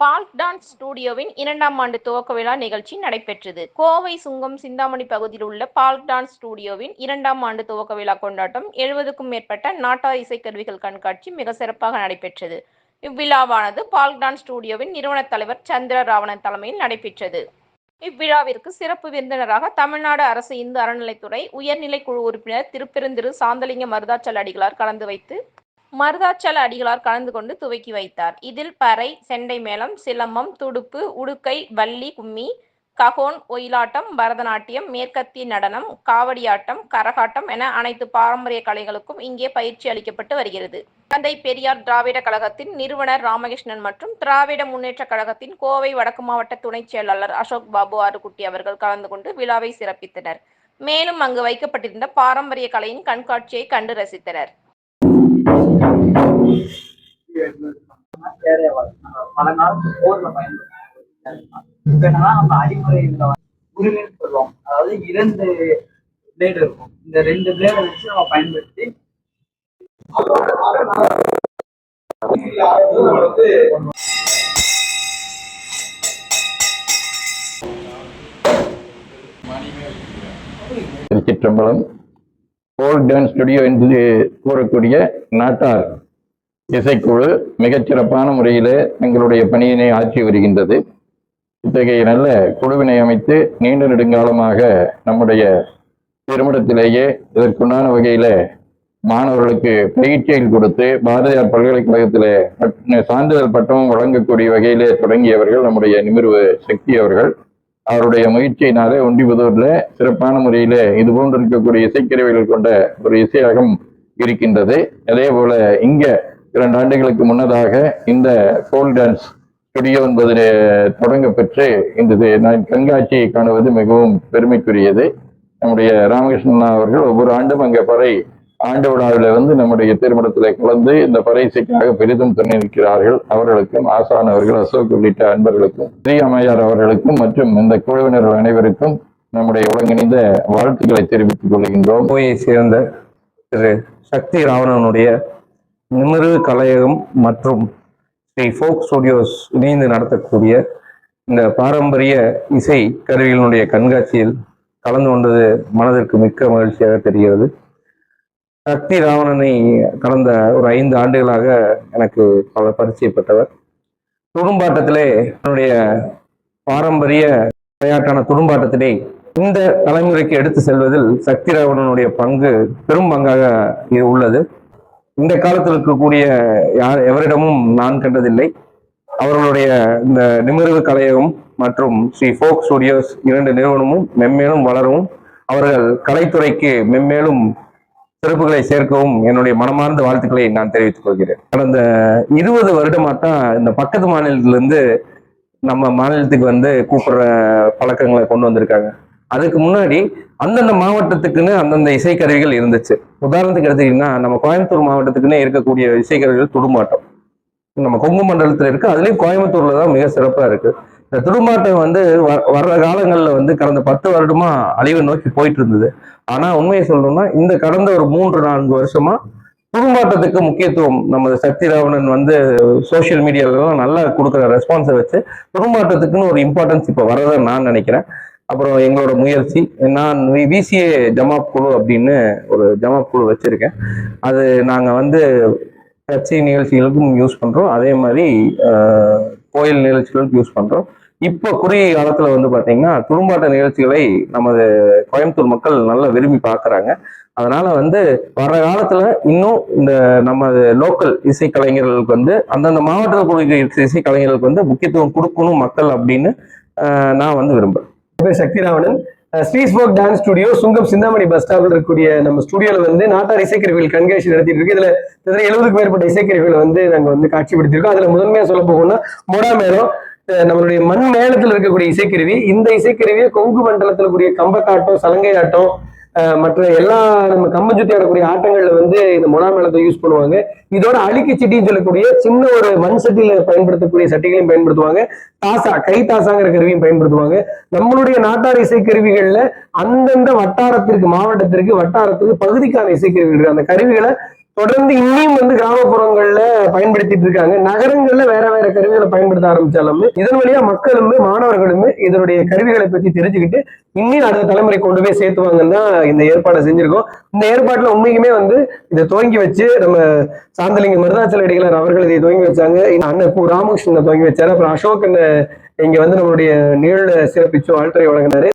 பால்க் dance ஸ்டுடியோவின் இரண்டாம் ஆண்டு துவக்க விழா நிகழ்ச்சி நடைபெற்றது. கோவை சுங்கம் சிந்தாமணி பகுதியில் உள்ள பால்க் டான்ஸ் ஸ்டுடியோவின் இரண்டாம் ஆண்டு துவக்க விழா கொண்டாட்டம் எழுபதுக்கும் மேற்பட்ட நாட்டார் இசைக்கருவிகள் கண்காட்சி மிக சிறப்பாக நடைபெற்றது. இவ்விழாவானது பால்க் டான்ஸ் ஸ்டுடியோவின் நிறுவன தலைவர் சந்திர ராவணன் தலைமையில் நடைபெற்றது. இவ்விழாவிற்கு சிறப்பு விருந்தினராக தமிழ்நாடு அரசு இந்து அறநிலைத்துறை உயர்நிலை குழு உறுப்பினர் திருப்பெருந்திரு சாந்தலிங்க மருதாச்சல் அடிகளார் கலந்து வைத்து மருதாச்சல அடிகளார் கலந்து கொண்டு துவக்கி வைத்தார். இதில் பறை செண்டை மேளம் சிலம்பம் துடுப்பு உடுக்கை வள்ளி கும்மி ககோன் ஒயிலாட்டம் பரதநாட்டியம் மேற்கத்திய நடனம் காவடியாட்டம் கரகாட்டம் என அனைத்து பாரம்பரிய கலைகளுக்கும் இங்கே பயிற்சி அளிக்கப்பட்டு வருகிறது. தந்தை பெரியார் திராவிட கழகத்தின் நிறுவனர் ராமகிருஷ்ணன் மற்றும் திராவிட முன்னேற்ற கழகத்தின் கோவை வடக்கு மாவட்ட துணைச் செயலாளர் அசோக் பாபு ஆறுகுட்டி அவர்கள் கலந்து கொண்டு விழாவை சிறப்பித்தனர். மேலும் அங்கு வைக்கப்பட்டிருந்த பாரம்பரிய கலையின் கண்காட்சியை கண்டு ரசித்தனர். பல நாள் போர்ல பயன்படுத்தும் இப்ப என்னன்னா நம்ம அடிமுறையில உரிமைன்னு சொல்லுவோம் அதாவது இரண்டு பிளேடு இருக்கும் இந்த ரெண்டு பிளேடை வச்சு நம்ம பயன்படுத்தி திருச்சிற்றம்பலம் போல் டான்ஸ் ஸ்டுடியோ என்று கூறக்கூடிய நாட்டார். இசைக்குழு மிகச்சிறப்பான முறையில் எங்களுடைய பணியினை ஆற்றி வருகின்றது. இத்தகைய நல்ல குழுவினை அமைத்து நீண்ட நெடுங்காலமாக நம்முடைய திருமணத்திலேயே இதற்குண்டான வகையில் மாணவர்களுக்கு பயிற்சியில் கொடுத்து பாரதியார் பல்கலைக்கழகத்தில் பட்- சான்றிதழ் பட்டமும் வழங்கக்கூடிய வகையிலே தொடங்கியவர்கள் நம்முடைய நிமிர்வு சக்தி அவர்கள். அவருடைய முயற்சியினாலே ஒண்டிபுதூரில் சிறப்பான முறையில் இது போன்று இருக்கக்கூடிய இசைக்கருவிகள் கொண்ட ஒரு இசையகம் இருக்கின்றது. அதே போல இங்கே இரண்டு ஆண்டுகளுக்கு முன்னதாக இந்த கோல் டான்ஸ் ஸ்டுடியோ என்பது தொடங்க பெற்று இந்த இது நான் கண்காட்சியை காணுவது மிகவும் பெருமைக்குரியது. நம்முடைய ராமகிருஷ்ணன் அவர்கள் ஒவ்வொரு ஆண்டும் அங்கே பறை ஆண்டு விழாவில் வந்து நம்முடைய திருமணத்தில் கலந்து இந்த பறை பெரிதும் துணை நிற்கிறார்கள் அவர்களுக்கும் ஆசான் அவர்கள் அசோக் உள்ளிட்ட அன்பர்களுக்கும் ஸ்ரீ அம்மையார் அவர்களுக்கும் மற்றும் இந்த குழுவினர்கள் அனைவருக்கும் நம்முடைய ஒருங்கிணைந்த வாழ்த்துக்களை தெரிவித்துக் கொள்கின்றோம். போயை சேர்ந்த திரு சக்தி ராவணனுடைய நிமிரு கலையகம் மற்றும் ஸ்ரீ ஃபோக் ஸ்டுடியோஸ் இணைந்து நடத்தக்கூடிய இந்த பாரம்பரிய இசை கருவிகளினுடைய கண்காட்சியில் கலந்து கொண்டது மனதிற்கு மிக்க மகிழ்ச்சியாக தெரிகிறது. சக்தி ராவணனை கடந்த ஒரு ஐந்து ஆண்டுகளாக எனக்கு பல பரிச்சயப்பட்டவர் துடும்பாட்டத்திலே என்னுடைய பாரம்பரிய விளையாட்டான துடும்பாட்டத்திலே இந்த தலைமுறைக்கு எடுத்து செல்வதில் சக்தி ராவணனுடைய பங்கு பெரும் பங்காக இது உள்ளது. இந்த காலத்தில் இருக்கக்கூடிய யார் எவரிடமும் நான் கண்டதில்லை. அவர்களுடைய இந்த நிமிர்வு கலையகம் மற்றும் ஸ்ரீ ஃபோக் ஸ்டுடியோஸ் இரண்டு நிறுவனமும் மென்மேலும் வளரவும் அவர்கள் கலைத்துறைக்கு மென்மேலும் சிறப்புகளை சேர்க்கவும் என்னுடைய மனமார்ந்த வாழ்த்துக்களை நான் தெரிவித்துக் கொள்கிறேன். கடந்த இருபது வருடமாத்தான் இந்த பக்கத்து மாநிலத்திலிருந்து நம்ம மாநிலத்துக்கு வந்து கூப்பிடுற பழக்கங்களை கொண்டு வந்திருக்காங்க. அதுக்கு முன்னாடி அந்தந்த மாவட்டத்துக்குன்னு அந்தந்த இசைக்கருவிகள் இருந்துச்சு. உதாரணத்துக்கு எடுத்தீங்கன்னா நம்ம கோயம்புத்தூர் மாவட்டத்துக்குன்னே இருக்கக்கூடிய இசைக்கருவிகள் துடுமாட்டம். நம்ம கொங்கு மண்டலத்துல இருக்கு அதுலயும் கோயம்புத்தூர்ல தான் மிக சிறப்பா இருக்கு. இந்த துடுமாட்டம் வந்து வ- வர்ற காலங்கள்ல வந்து கடந்த பத்து வருடமா அழிவை நோக்கி போயிட்டு இருந்தது ஆனா உண்மையை சொல்லணும்னா இந்த கடந்த ஒரு மூன்று நான்கு வருஷமா துடுமாட்டத்துக்கு முக்கியத்துவம் நம்ம சக்தி ராவணன் வந்து சோஷியல் மீடியாவிலலாம் நல்லா கொடுக்குற ரெஸ்பான்ஸை வச்சு துடுமாட்டத்துக்குன்னு ஒரு இம்பார்ட்டன்ஸ் இப்போ வரதை நான் நினைக்கிறேன். அப்புறம் எங்களோட முயற்சி நான் விசிஏ ஜமாப் குழு அப்படின்னு ஒரு ஜமாப் குழு வச்சிருக்கேன். அது நாங்கள் வந்து கட்சி நிகழ்ச்சிகளுக்கும் யூஸ் பண்ணுறோம் அதே மாதிரி கோயில் நிகழ்ச்சிகளுக்கும் யூஸ் பண்ணுறோம் இப்போ குறுகிய காலத்தில் வந்து பார்த்தீங்கன்னா துடும்பாட்ட நிகழ்ச்சிகளை நமது கோயம்புத்தூர் மக்கள் நல்லா விரும்பி பார்க்குறாங்க அதனால வந்து வர காலத்தில் இன்னும் இந்த நம்ம லோக்கல் இசைக்கலைஞர்களுக்கு வந்து அந்தந்த மாவட்டத்தில் இசை இசைக்கலைஞர்களுக்கு வந்து முக்கியத்துவம் கொடுக்கணும் மக்கள் அப்படின்னு நான் வந்து விரும்புகிறேன் பேர் Sakthiravanan Sri spoke dance studio Sungam Chintamani bus ஸ்டாப்ல இருக்கக்கூடிய நம்ம ஸ்டுடியோல வந்து நாட்டார் இசைக்கருவிகள் கண்காட்சி நடத்திட்டு இருக்கு. இதுல கிட்டத்தட்ட எழுபதுக்கு மேற்பட்ட இசைக்கருவிகளை வந்து நாங்க வந்து காட்சிப்படுத்திருக்கோம் அதுல முதன்மையா சொல்ல போகணும்னா மொடா மேளம் நம்மளுடைய மண் மேளத்துல இருக்கக்கூடிய இசைக்கருவி. இந்த இசைக்கருவியை கொங்கு மண்டலத்துல கூடிய கம்பக்காட்டம் சலங்கை ஆட்டம் மற்ற எல்லா நம்ம கம்பஞ்சுத்தி ஆடக்கூடிய ஆட்டங்கள்ல வந்து இந்த மொனா மேளத்தை யூஸ் பண்ணுவாங்க. இதோட அழுக்கு சிட்டின்னு சொல்லக்கூடிய சின்ன ஒரு மண் சட்டியில பயன்படுத்தக்கூடிய சட்டிகளையும் பயன்படுத்துவாங்க. தாசா கை தாசாங்கிற கருவியும் பயன்படுத்துவாங்க. நம்மளுடைய நாட்டார் இசைக்கருவிகள்ல அந்தந்த வட்டாரத்திற்கு மாவட்டத்திற்கு வட்டாரத்திற்கு பகுதிக்கான இசைக்கருவிகள் இருக்கு. அந்த கருவிகளை தொடர்ந்து இன்னும் வந்து கிராமப்புறங்கள்ல பயன்படுத்திட்டு இருக்காங்க. நகரங்கள்ல வேற வேற கருவிகளை பயன்படுத்த ஆரம்பிச்சாலுமே இதன் வழியா மக்களுமே மாணவர்களுமே இதனுடைய கருவிகளை பத்தி தெரிஞ்சுக்கிட்டு இன்னும் அடுத்த தலைமுறை கொண்டு போய் சேர்த்துவாங்கன்னு தான் இந்த ஏற்பாடை செஞ்சிருக்கோம். இந்த ஏற்பாட்டுல உண்மைக்குமே வந்து இதை துவங்கி வச்சு நம்ம சாந்தலிங்க மருதாச்சல அடிகளார் அவர்கள் இதை துவங்கி வச்சாங்க. அண்ணன் கு ராமகிருஷ்ணனை துவங்கி வச்சாரு. அப்புறம் அசோக் இங்க வந்து நம்மளுடைய நிகழ்ல சிறப்பிச்சு வாழ்த்துறை வழங்கினாரு.